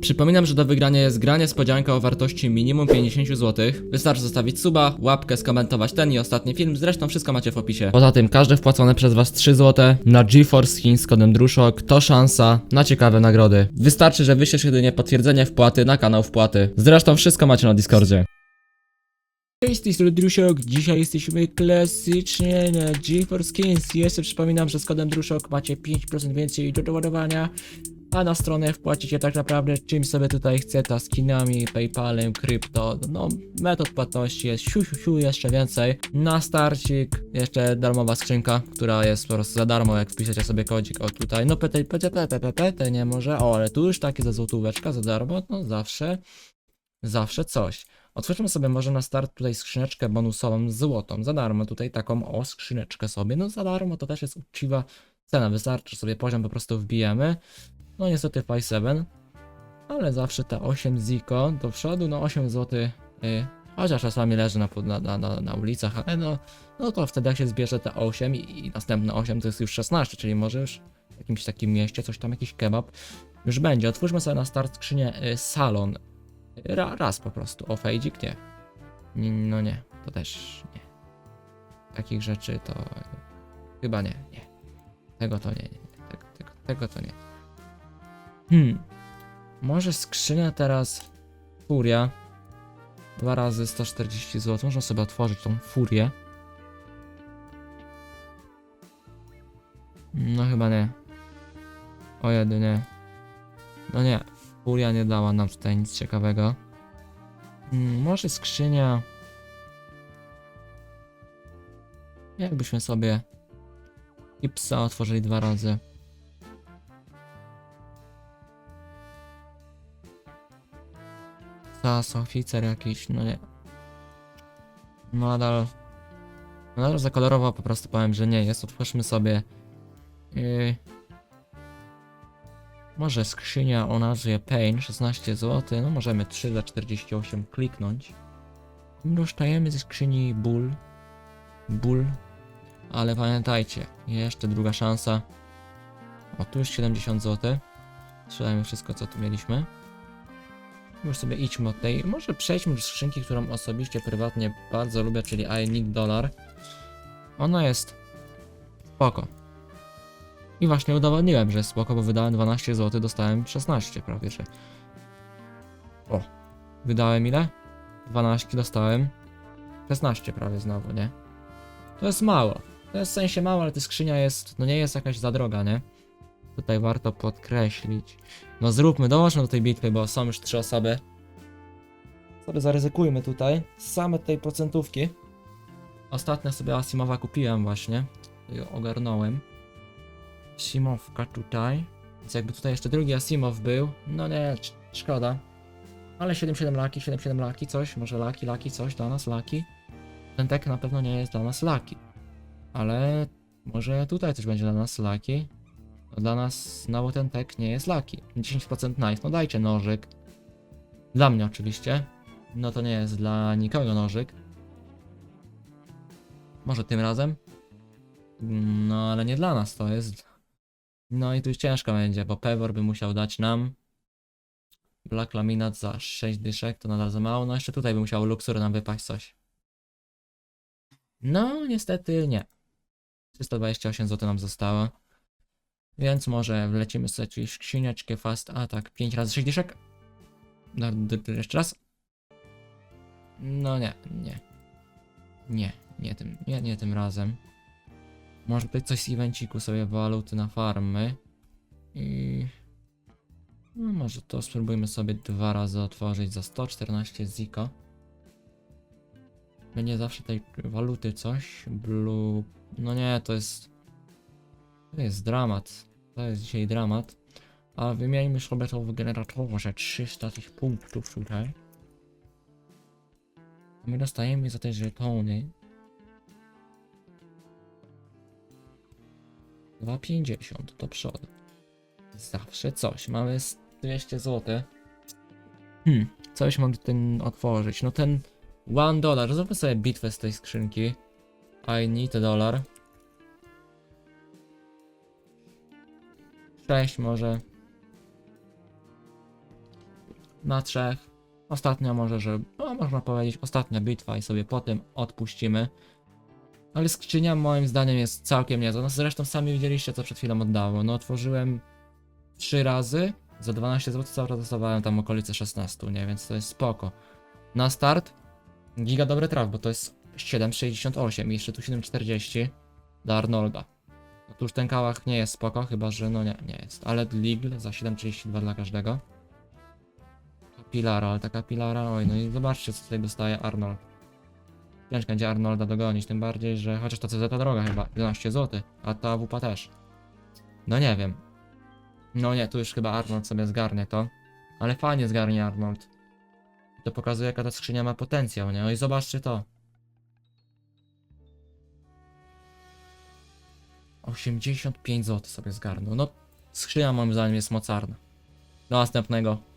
Przypominam, że do wygrania jest gra niespodzianka o wartości minimum 50 zł. Wystarczy zostawić suba, łapkę, skomentować ten i ostatni film, zresztą wszystko macie w opisie. Poza tym każde wpłacone przez was 3 zł na GeForce Skin z kodem DRUSZOK to szansa na ciekawe nagrody. Wystarczy, że wyślesz jedynie potwierdzenie wpłaty na kanał wpłaty. Zresztą wszystko macie na Discordzie. Cześć, z tej strony. Dzisiaj jesteśmy klasycznie na GeForce Skins. Jeszcze przypominam, że z kodem Drusiok macie 5% więcej do doładowania, a na stronę wpłacicie tak naprawdę czym sobie tutaj chce, ta skinami, Paypalem, krypto, no metod płatności jest siu, siu, siu, jeszcze więcej. Na starcik jeszcze darmowa skrzynka, która jest po prostu za darmo, jak wpiszecie sobie kodzik, o tutaj, no PT, PT, PT, PT, nie może, o ale tu już takie za złotóweczka, za darmo, no zawsze, zawsze coś. Otwórzmy sobie może na start tutaj skrzyneczkę bonusową złotą, za darmo tutaj taką o skrzyneczkę sobie, no za darmo to też jest uczciwa cena, wystarczy sobie poziom po prostu wbijemy, no niestety 5-7, ale zawsze te 8 ziko do przodu, no 8 zł, y, chociaż czasami leży na, na, na, na, ulicach, ale no, no to wtedy jak się zbierze te 8 i, i następne 8 to jest już 16, czyli może już w jakimś takim mieście coś tam, jakiś kebab już będzie. Otwórzmy sobie na start skrzynię y, salon, Ra, raz po prostu. O, fejdzik? Nie. No nie, to też nie. Takich rzeczy to chyba nie, nie. Tego to nie, nie, nie. Tego, tego, tego to nie. Hmm. Może skrzynia teraz furia. Dwa razy 140 zł. Można sobie otworzyć tą furię. No chyba nie. O jedynie. No nie. Furia nie dała nam tutaj nic ciekawego. Mm, może skrzynia. Jakbyśmy sobie Ipsa otworzyli dwa razy. Sas, oficer jakiś, no nie. No Nadal. Nadal za kolorowo po prostu powiem, że nie jest. Otwórzmy sobie. Yy, może skrzynia o nazwie Pain 16 zł, no możemy 3 za 48 kliknąć. Dostajemy ze skrzyni ból. Ból. Ale pamiętajcie, jeszcze druga szansa. O, tu już 70 zł. Sprzedajmy wszystko, co tu mieliśmy. Już sobie idźmy od tej. Może przejdźmy do skrzynki, którą osobiście, prywatnie bardzo lubię, czyli I Need Dollar. Ona jest spoko. I właśnie udowodniłem, że jest spoko, bo wydałem 12 zł, dostałem 16 prawie, że... O, wydałem ile? 12 dostałem 16 prawie znowu, nie? To jest mało. To jest w sensie mało, ale ta skrzynia jest, no nie jest jakaś za droga, nie? Tutaj warto podkreślić. No zróbmy, dołączmy do tej bitwy, bo są już trzy osoby. Sobie zaryzykujmy tutaj. Same tej procentówki. Ostatnio sobie Asimowa kupiłem właśnie. I ogarnąłem. Asimowka tutaj. Więc jakby tutaj jeszcze drugi Asimow był. No nie, sz- szkoda. Ale 7-7 laki, 7-7 laki, coś. Może laki, laki, coś dla nas, laki. Ten tek na pewno nie jest dla nas laki. Ale może tutaj też będzie dla nas laki. Dla nas znowu ten tek nie jest laki. 10% nice, no dajcie nożyk. Dla mnie oczywiście. No to nie jest dla nikogo nożyk. Może tym razem? No ale nie dla nas to jest. No i tu ciężko będzie, bo Pewor by musiał dać nam Black Laminat za 6 dyszek, to nadal za mało. No jeszcze tutaj by musiało Luxury nam wypaść coś. No niestety nie. 328 zł nam zostało. Więc może wlecimy sobie jakąś skrzynieczkę fast attack 5 razy 6 dyszek. No, jeszcze raz. No nie, nie. Nie, nie tym, nie, nie tym razem. Może być coś z evenciku sobie waluty na farmy. I... No może to spróbujmy sobie dwa razy otworzyć za 114 ziko. Będzie zawsze tej waluty coś. Blue... No nie, to jest... To jest dramat. To jest dzisiaj dramat. A wymieńmy sobie to w generatorze 300 tych punktów tutaj. My dostajemy za te żetony 2,50 do przodu. Zawsze coś. Mamy z 200 zł. Hmm, coś mogę ten otworzyć. No ten 1 dolar. Zróbmy sobie bitwę z tej skrzynki. I need a dollar. 6 może. na trzech. Ostatnia może, że, no można powiedzieć, ostatnia bitwa i sobie potem odpuścimy. Ale skrzynia moim zdaniem jest całkiem niezła. No zresztą sami widzieliście co przed chwilą oddało. No otworzyłem trzy razy, za 12 zł cały czas dostawałem tam okolice 16, nie? Więc to jest spoko. Na start giga dobry traf, bo to jest 7,68 i jeszcze tu 7,40 dla Arnolda. No tu już ten kałach nie jest spoko, chyba że no nie, nie jest. Ale Leagle za 7,32 dla każdego. Pilara, ale taka Pilara, oj no i zobaczcie co tutaj dostaje Arnold. Ciężko będzie Arnolda dogonić, tym bardziej, że chociaż ta CZ droga chyba, 11 zł, a ta WP też. No nie wiem. No nie, tu już chyba Arnold sobie zgarnie to. Ale fajnie zgarnie Arnold. To pokazuje jaka ta skrzynia ma potencjał, nie? No i zobaczcie to. 85 zł sobie zgarnął. No, skrzynia moim zdaniem jest mocarna. Do następnego.